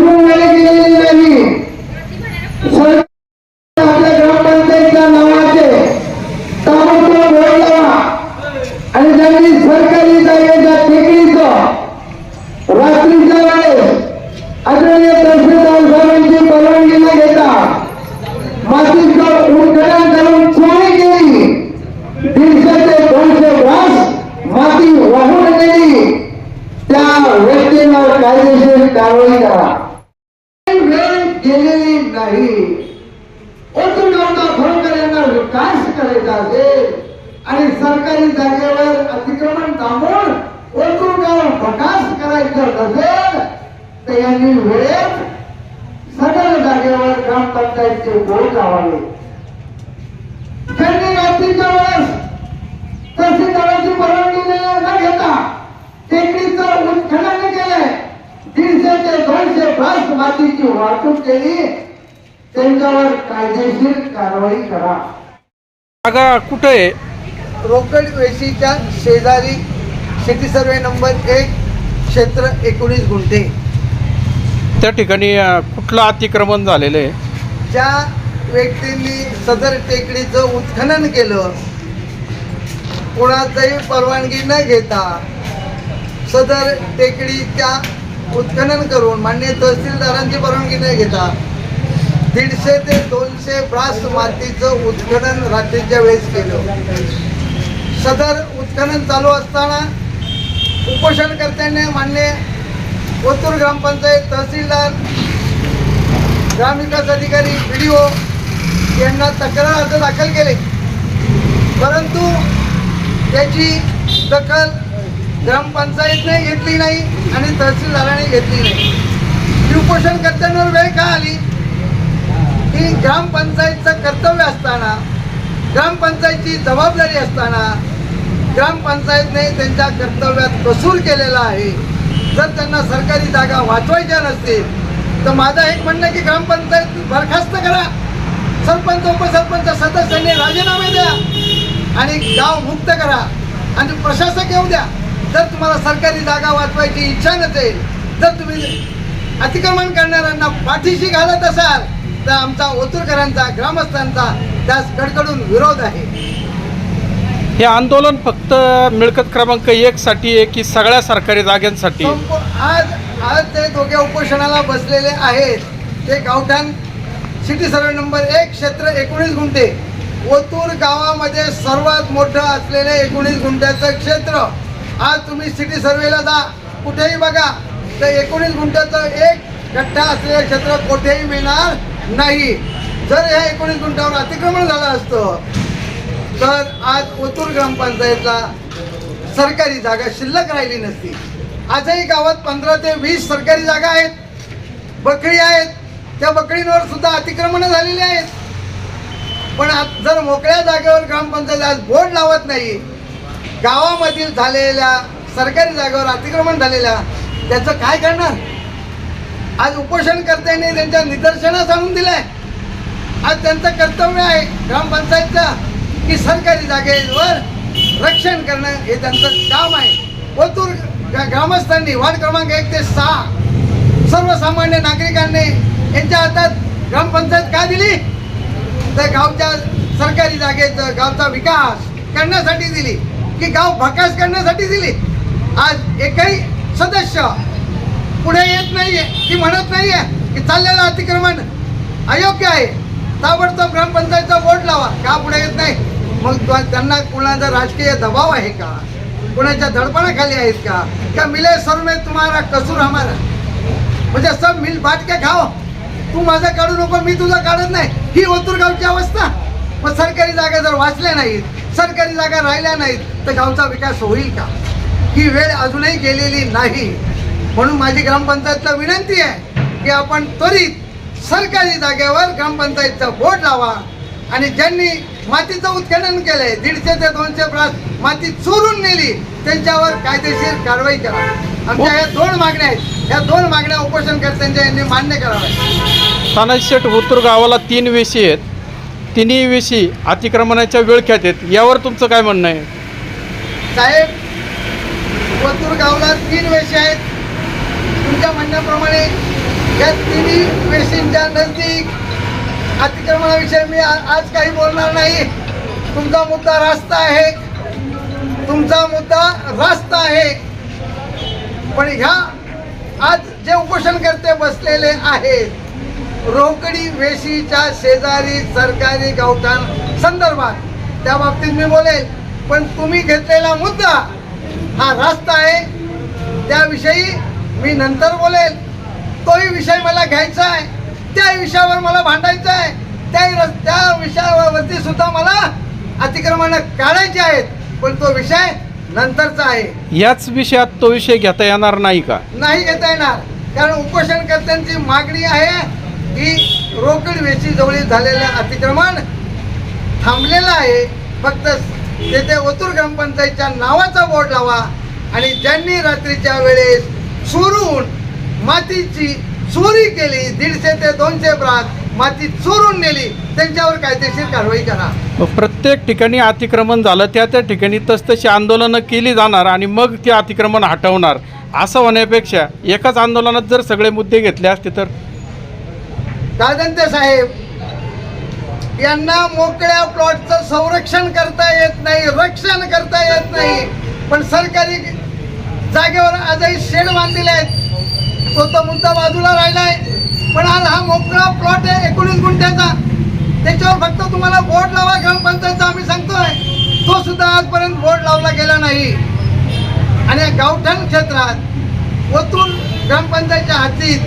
तरुणाला नाही. आपल्या ग्रामपंचायतीच्या नावाचे ताबडतोब आणि त्यांनी सरकारी जागेच्या रात्रीच्या वेळेस आदरणीय तहसीलदार साहेबांची परवानगी न घेता मातीचा उलगडा करून चोरी केली दीडशे दोनशे माती वाहून गेली. त्या व्यक्तीवर कायदेशीर कारवाई करा. विकास करायचा सरकारी जागेवर अतिक्रमण थांबवून ओतून गाव विकास करायचं नसेल, तर यांनी वेळेत सगळ्या जागेवर ग्रामपंचायतचे बोर्ड लावावे. त्यांनी रात्रीच्या वेळेस तहसीलदाराची परवानगी न- घेता टेकडीचं उत्खनन त्यांच्यावर कायदेशीर कारवाई करा. जागा कुठं आहे? रोकड वेशीच्या शेजारी शेती सर्वे नंबर एक क्षेत्र एकोणीस गुंठे. त्या ठिकाणी अ, कुठलं अतिक्रमण झालेलं आहे? ज्या व्यक्तींनी सदर टेकडीचं उत्खनन केलं कोणाचंही परवानगी न घेता सदर टेकडीच्या उत्खनन करून मान्य तहसीलदारांची परवानगी न घेता दीडशे ते दोनशे ब्रास मातीचं उत्खनन रात्रीच्या वेळेस केलं. सदर उत्खनन चालू असताना उपोषणकर्त्यांनी मान्य कोथूर ग्रामपंचायत तहसीलदार ग्रामविकास अधिकारी बी डी ओ यांना तक्रार अर्ज दाखल केले. परंतु त्याची दखल ग्रामपंचायतने घेतली नाही आणि तहसीलदाराने घेतली नाही. ही उपोषणकर्त्यांवर वेळ का आली? की ग्रामपंचायतचं कर्तव्य असताना ग्रामपंचायतची जबाबदारी असताना ग्रामपंचायतने त्यांच्या कर्तव्यात कसूर केलेला आहे. जर त्यांना सरकारी जागा वाचवायच्या नसतील तर माझं एक म्हणणं आहे की ग्रामपंचायत बरखास्त करा. सरपंच उपसरपंच सदस्यांनी राजीनामे द्या आणि गाव मुक्त करा आणि प्रशासक येऊ द्या. जर तुम्हाला सरकारी जागा वाचवायची इच्छा नसेल जर तुम्ही अतिक्रमण करणाऱ्यांना पाठीशी घालत असाल तर आमचा ओतूरकरांचा ग्रामस्थांचा त्यास कडकडून विरोध आहे. हे आंदोलन फक्त मिळकत क्रमांक एक साठी आहे की सगळ्या सरकारी जागांसाठी? संप- आज आज ते दोघे उपोषणाला बसलेले आहेत. ते गावठाण सिटी सर्वे नंबर एक क्षेत्र एकोणीस गुंठे. ओतूर गावामध्ये सर्वात मोठं असलेले एकोणीस गुंठ्याचं क्षेत्र. आज तुम्ही सिटी सर्वेला जा. कुठेही बघा. तर एकोणीस गुंठ्याचं एक गठ्ठा असलेलं क्षेत्र कुठेही मिळणार नाही. जर ह्या एकोणीस गुंठावर अतिक्रमण झालं असतं तर आज ओतूर ग्रामपंचायतला सरकारी जागा शिल्लक राहिली नसती. आजही गावात पंधरा ते वीस सरकारी जागा आहेत. बकरी आहेत. त्या बकरींवर सुद्धा अतिक्रमणं झालेली आहेत. पण आज जर मोकळ्या जागेवर ग्रामपंचायत आज बोर्ड लावत नाही गावामधील झालेल्या सरकारी जागेवर अतिक्रमण झालेल्या त्याचं काय करणार? आज उपोषणकर्त्यांनी त्यांच्या निदर्शनास आणून आहे आज त्यांचं कर्तव्य आहे ग्रामपंचायतचं की सरकारी जागेवर रक्षण करणं हे त्यांचं काम आहे. ओतूर ग्रामस्थांनी वार्ड क्रमांक एक ते सहा सर्वसामान्य नागरिकांनी यांच्या हातात ग्रामपंचायत का दिली? तर गावच्या सरकारी जागेचं गावचा विकास करण्यासाठी दिली की गाव भकास करण्यासाठी दिली. आज एकही सदस्य पुढे येत नाहीये ती म्हणत नाहीये की चाललेलं अतिक्रमण अयोग्य आहे. ताबडतोब ग्रामपंचायतचा बोर्ड लावा का पुढे येत नाही? मग त्यांना कुणाचा राजकीय दबाव आहे का? कुणाच्या दडपणाखाली आहेत का? का मिले सर में कसूर हमारा? म्हणजे सब मिल बाट के खाओ. तू माझं काढू नको मी तुझं काढत नाही. ही ओतूर गावची अवस्था. मग सरकारी जागा जर वाचल्या नाहीत सरकारी जागा राहिल्या नाहीत तर गावचा विकास होईल का? ही वेळ अजूनही गेलेली नाही. म्हणून माझी ग्रामपंचायतला विनंती आहे की आपण त्वरित सरकारी जागेवर ग्रामपंचायतचा बोर्ड लावा. आणि ज्यांनी मातीचं उत्खनन केलंय दीडशे ते दोनशे ब्रास माती चोरून नेली त्यांच्यावर कायदेशीर कारवाई करा. आमच्या ह्या दोन मागण्या आहेत. या दोन मागण्या उपोषणकर्त्यांच्या यांनी मान्य कराव्या तानाजी शेठ गावाला तीन वेशी आहेत. तिन्ही वेशी अतिक्रमणाच्या विळख्यात आहेत. यावर तुमचं काय म्हणणं आहे? साहेब वतूर गावला तीन वेशी आहेत. तुमच्या म्हणण्याप्रमाणे या तिन्ही वेशींच्या नजदीक अतिक्रमणाविषयी मी आज काही बोलणार नाही. तुमचा मुद्दा रास्ता आहे. तुमचा मुद्दा रास्ता आहे. पण ह्या आज जे उपोषणकर्ते बसलेले आहेत रोकडी वेशीच्या शेजारी सरकारी गावठाण संदर्भात. त्या बाबतीत मी बोलेल पण तुम्ही घेतलेला मुद्दा हा रास्ता आहे. त्याविषयी मी नंतर बोलेल तोही विषय मला घ्यायचा आहे. त्या विषयावर मला भांडायचं आहे. त्या रस- त्या विषयावरती सुद्धा मला अतिक्रमण काढायचे आहेत. पण तो विषय नंतरचा आहे. याच विषयात तो विषय घेता येणार नाही का? नाही घेता येणार. कारण उपोषणकर्त्यांची मागणी आहे की रोकड वेची जवळी झालेलं अतिक्रमण थांबलेलं आहे. फक्त तेथे ओतूर ग्रामपंचायतच्या नावाचा बोर्ड लावा आणि ज्यांनी रात्रीच्या वेळेस चोरून मातीची चोरी केली. दीडशे ते दोनशे ब्रात माती चोरून नेली. त्यांच्यावर कायदेशीर कारवाई करा. प्रत्येक ठिकाणी अतिक्रमण झालं त्या त्या ठिकाणी तसतशी आंदोलनं केली जाणार आणि मग ते अतिक्रमण हटवणार असं होण्यापेक्षा एकाच आंदोलनात जर सगळे मुद्दे घेतले असते तर? दादंते साहेब यांना मोकळ्या प्लॉटचं संरक्षण करता येत नाही रक्षण करता येत नाही. पण सरकारी जागेवर आजही शेड बांधलेले आहेत. तो तो मुद्दा बाजूला राहिलाय. पण आज हा मोकळा प्लॉट आहे एकोणीस गुंठ्याचा. त्याच्यावर फक्त तुम्हाला बोर्ड लावा ग्रामपंचायतचा आम्ही सांगतोय. तो सुद्धा आजपर्यंत बोर्ड लावला गेला नाही. आणि गावठाण क्षेत्रात ओतून ग्रामपंचायतच्या हातीत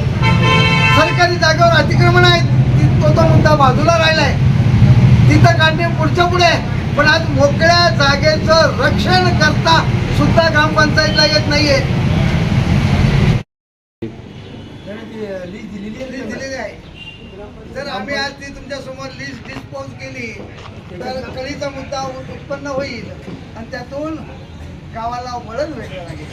सरकारी जागेवर अतिक्रमण आहेत. ती- तो तो मुद्दा बाजूला राहिलाय. तिथं काढणे पुढच्या पुढे. आहे. पण आज मोकळ्या जागेचं रक्षण करता सुद्धा ग्रामपंचायतला येत नाहीये. लीज दिलेली आहे जर आम्ही आज ती तुमच्यासमोर लिस्ट डिस्पोज केली तर कळीचा मुद्दा उत्पन्न होईल आणि त्यातून गावाला वळण वेगळं लागेल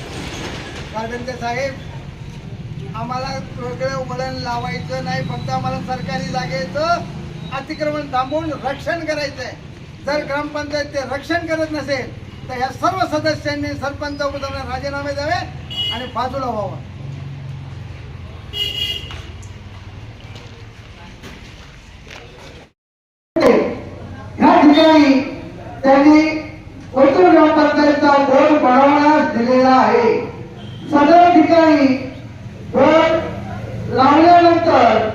कारण ते साहेब आम्हाला वेगळं वळण लावायचं नाही फक्त आम्हाला सरकारी जागेचं अतिक्रमण थांबवून रक्षण करायचं आहे जर ग्रामपंचायत ते रक्षण करत नसेल तर या सर्व सदस्यांनी सरपंच उपदांना राजीनामे द्यावे आणि बाजूला व्हावं. ह्या ठिकाणी त्यांनी ओतूर ग्रामपंचायतचा बोर्ड बनवण्यास दिलेला आहे. सदर ठिकाणी बोर्ड लावल्यानंतर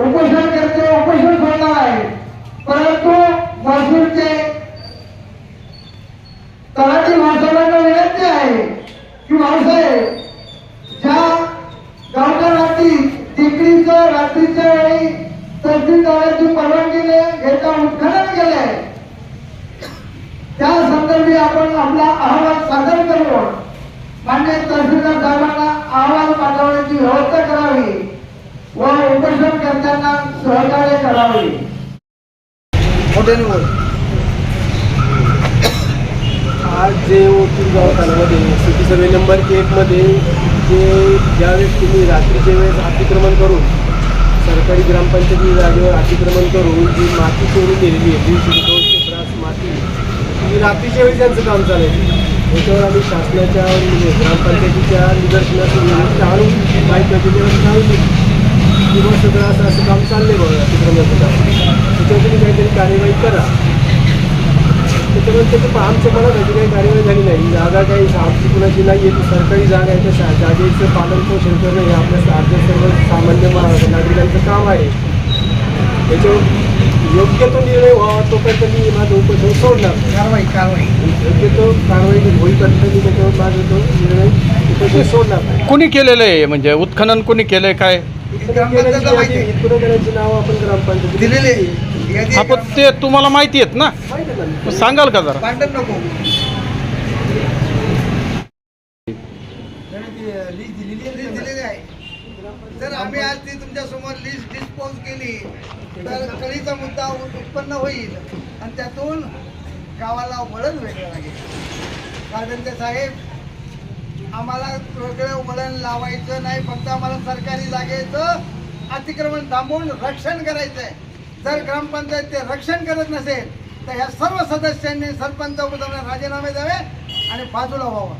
उपोषण करते उपोषण सोडणार आहे परंतु महसूलचे तलाठी माणसाला विनंती आहे की भाऊसाहेब ज्या गावच्या रात्री तिकडीचं रात्रीच्या वेळी तहसीलदाराची परवानगी न घेता उत्खनन केलंय त्या संदर्भी आपण आपला अहवाल सादर करून मान्य तहसीलदार साहेबांना अहवाल पाठवण्याची व्यवस्था करावी व उपोषण करताना सहकार्य करावे मोठ्याने बोल आज जे ओतूर गावठाणामध्ये सिटी सर्वे नंबर एकमध्ये जे ज्यावेळेस तुम्ही रात्रीच्या वेळेस अतिक्रमण करून सरकारी ग्रामपंचायती जागेवर अतिक्रमण करून जी माती चोरून गेलेली आहे दीडशे ते दोनशे माती ही रात्रीच्या वेळी त्यांचं काम चालायचं त्याच्यावर आम्ही शासनाच्या म्हणजे ग्रामपंचायतीच्या निदर्शनातून टाळून काही प्रतिनिधी टाळून की सगळं असं असं काम आहे बघा अतिक्रमणाचं काम. त्याच्यावर तुम्ही काहीतरी कार्यवाही करा त्याच्यामुळे त्याचं आमच्या मनात अशी काही कार्यवाही झाली नाही जागा काही आमची कुणाची नाही आहे ती सरकारी जागा आहे त्या शा- जागेचं पालन पोषण करणं हे आपल्या राज्य सर्व सामान्य मा- नागरिकांचं काम आहे त्याच्यावर योग्य तो निर्णय व्हावा तोपर्यंत मी माझं उपोषण सोडणार. कारवाई कारवाई योग्य तो कारवाई होईपर्यंत मी त्याच्यावर माझं तो निर्णय उपोषण सोडणार नाही कुणी केलेलं आहे म्हणजे उत्खनन कुणी केलंय काय. इतकुरकरांची नावं आपण ग्रामपंचायत दिलेली आहे. यादी हा पण ते तुम्हाला माहिती आहेत ना? मग सांगाल का जरा? भांडण नको. लिस्ट दिलेली आहे जर आम्ही आज ती तुमच्यासमोर लिस्ट डिस्पोज केली तर कळीचा मुद्दा उत्पन्न होईल आणि त्यातून गावाला वळण वेगळं लागेल. कारण ते साहेब आम्हाला वेगळं वळण लावायचं नाही फक्त आम्हाला सरकारी जागेचं अतिक्रमण थांबवून रक्षण करायचं आहे जर ग्रामपंचायत ते रक्षण करत नसेल तर ह्या सर्व सदस्यांनी सरपंच उपदांना राजीनामे द्यावे आणि बाजूला व्हावं.